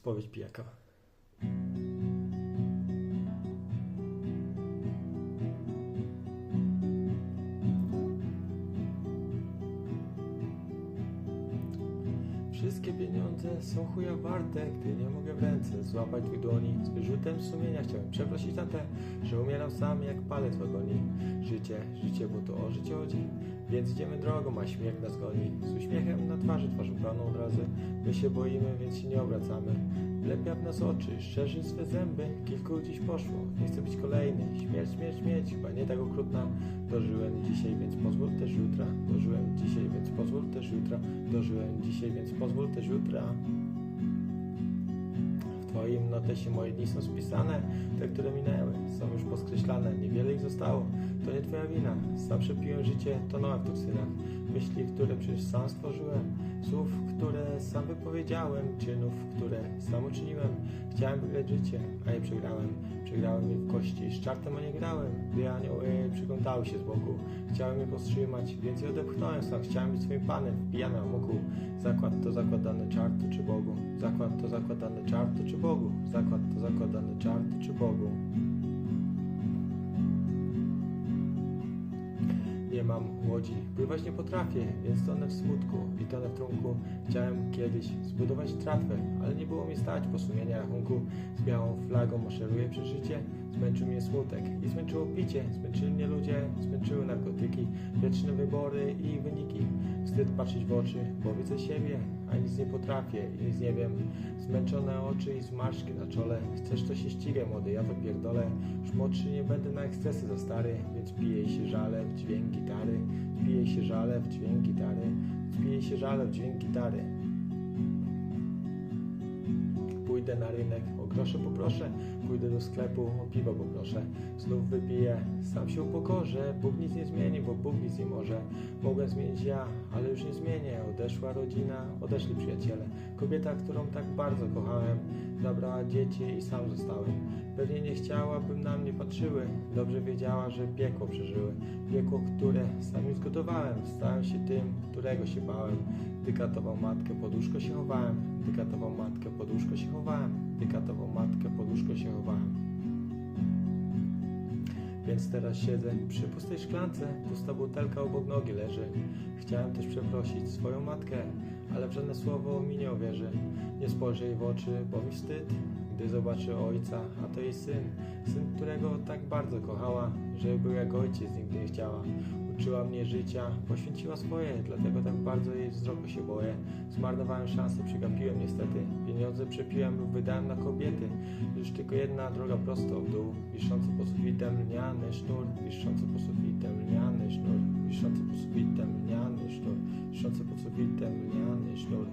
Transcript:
Spowiedź pijaka. Wszystkie pieniądze są chuja warte, gdy nie mogę w ręce złapać twój dłoni. Z wyrzutem sumienia chciałem przeprosić na te, że umieram sam jak palec w agonii. Życie, życie, bo to o życie chodzi. Więc idziemy drogą, a śmiech nas goni. Z uśmiechem na twarzy, twarzą pełną odrazy. My się boimy, więc się nie obracamy. Wlepia w nas oczy, szczerzy swe zęby. Kilku dziś poszło, nie chcę być kolejny. Śmierć, śmierć, śmierć, chyba nie tak okrutna. Dożyłem dzisiaj, więc pozwól też jutra. Dożyłem dzisiaj, więc pozwól też jutra. Dożyłem dzisiaj, więc pozwól też jutra. W Twoim notesie moje dni są spisane, te, które minęły, są już poskreślane, niewiele ich zostało, to nie Twoja wina. Sam przepiłem życie, tonąłem w toksynach, myśli, które przecież sam stworzyłem, słów, które sam wypowiedziałem, czynów, które sam uczyniłem. Chciałem wygrać życie, a je przegrałem. Przegrałem je w kości, z czartem, a nie grałem, gdy anioły przyglądały się z boku. Chciałem je powstrzymać, więc je odepchnąłem sam. Chciałem być swoim panem, wbijany amoku. Zakład to zakładany czartu czy Bogu. Zakład to zakładany czartu czy Bogu. Zakład to zakładany czartu czy Bogu. Mam łodzi, pływać nie potrafię, więc tonę w smutku i tonę w trunku. Chciałem kiedyś zbudować tratwę, ale nie było mi stać po sumienia rachunku. Z białą flagą maszeruję przez życie, zmęczył mnie smutek i zmęczyło picie. Zmęczyli mnie ludzie, zmęczyły narkotyki, wieczne wybory i wyniki. Wstyd patrzeć w oczy, bo widzę siebie, a nic nie potrafię i nic nie wiem. Zmęczone oczy i zmarszki na czole. Chcesz to się ścigaj, młody, ja to pierdolę. Już młodszy nie będę na ekscesy za stary, więc piję się żale w dźwięk gitary. Piję się żale w dźwięk gitary. Piję się żale w dźwięk gitary. Pójdę na rynek, o grosze poproszę, pójdę do sklepu, o piwo poproszę. Znów wypiję, sam się upokorzę, Bóg nic nie zmieni, bo Bóg nic nie może. Mogłem zmienić ja, ale już nie zmienię. Odeszła rodzina, odeszli przyjaciele. Kobieta, którą tak bardzo kochałem, zabrała dzieci i sam zostałem. Pewnie nie chciała, bym na mnie patrzyły. Dobrze wiedziała, że piekło przeżyły. Piekło, które sam im zgotowałem. Stałem się tym, którego się bałem. Gdy katował matkę, pod łóżko się chowałem. Gdy katował matkę, pod łóżko się chowałem. Gdy katował matkę, pod łóżko się chowałem. Więc teraz siedzę przy pustej szklance, pusta butelka obok nogi leży. Chciałem też przeprosić swoją matkę, ale w żadne słowo mi nie uwierzy. Nie spojrzę jej w oczy, bo mi wstyd, gdy zobaczy ojca, a to jej syn. Syn, którego tak bardzo kochała, że był jak ojciec, nigdy nie chciała uczyła mnie życia, poświęciła swoje, dlatego tak bardzo jej wzroku się boję. Zmarnowałem szansę, przegapiłem niestety, pieniądze przepiłem lub wydałem na kobiety. Już tylko jedna droga prosto w dół, wiszący po sufitem lniany sznur, wiszący po sufitem lniany sznur, wiszący po sufitem lniany sznur, wiszący po sufitem lniany sznur.